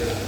Amen.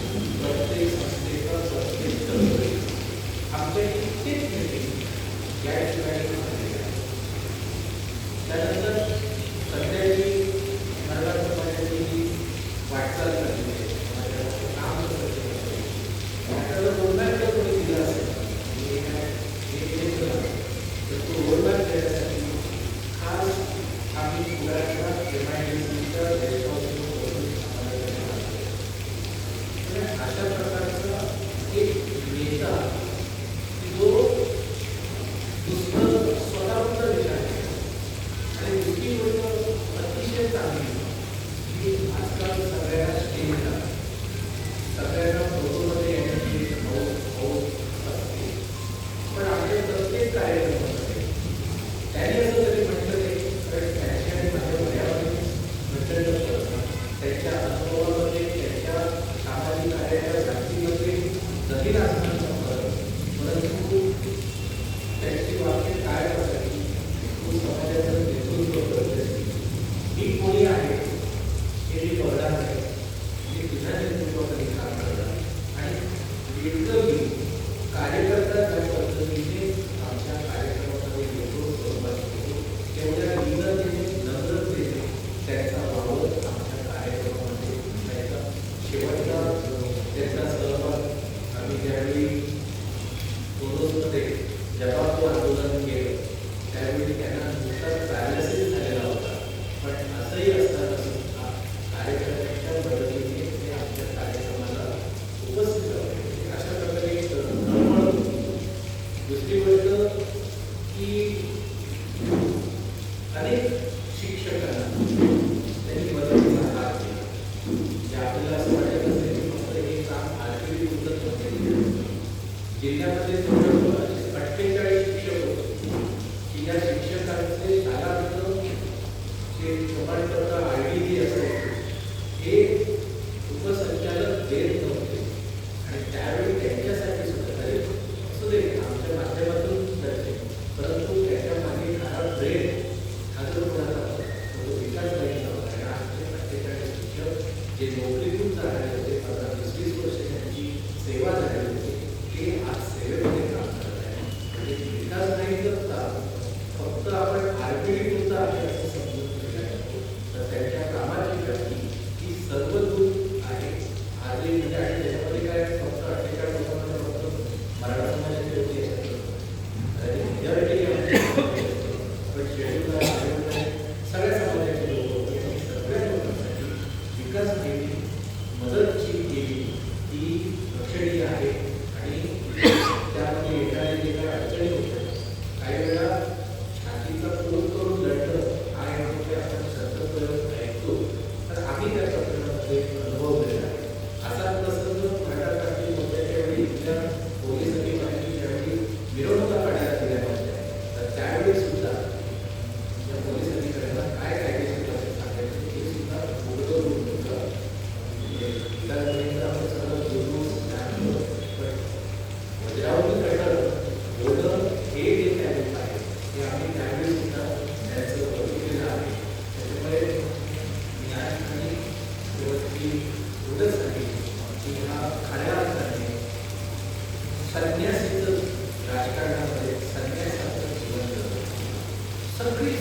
आजकाल सगळ्या स्टेटला खऱ्या अर्थाने संन्यासीचं राजकारणामध्ये संन्यासाचं जीवन सगळी